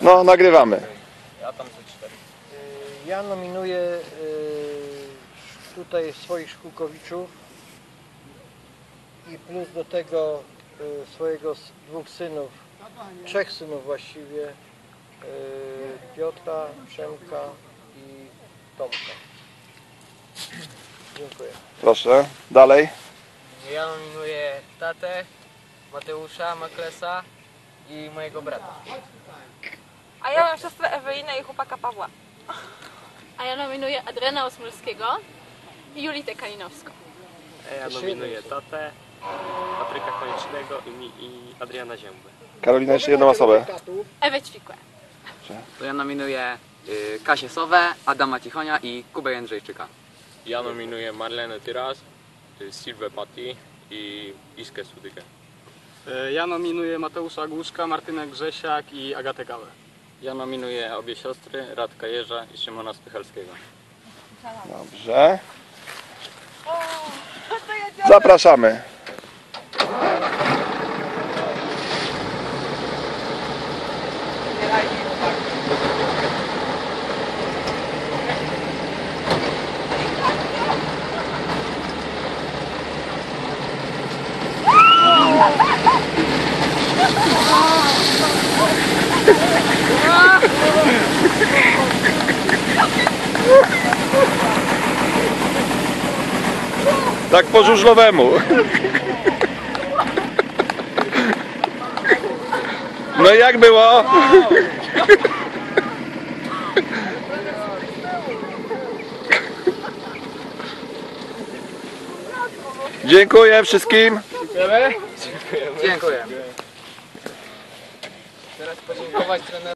No, nagrywamy. Ja tam ze cztery. Y, Ja nominuję y, tutaj swoich szkółkowiczów i plus do tego y, swojego s- dwóch synów, trzech synów właściwie, y, Piotra, Przemka i Tomka. Dziękuję. Proszę. Dalej. Ja nominuję tatę, Mateusza, Maklesa i mojego brata. A ja mam siostrę Ewelinę i chłopaka Pawła. A ja nominuję Adriana Osmolskiego i Julitę Kalinowską. Ja nominuję tatę, Patryka Koniecznego i, mi- i Adriana Ziębę. Karolina, jeszcze jedną osobę. Ewę Ćwikłę. To ja nominuję y, Kasię Sowę, Adama Cichonia i Kubę Jędrzejczyka. Ja nominuję Marlenę Tyras, y, Sylwę Patti i Iskę Sudykę. E, Ja nominuję Mateusza Głuszka, Martynę Grzesiak i Agatę Gałę. Ja nominuję obie siostry, Radka Jerza i Szymona Spychalskiego. Dobrze. Zapraszamy. Tak po żużlowemu. No jak było? Dziękuję wszystkim. Dziękuję. Teraz podziękować trenerowi.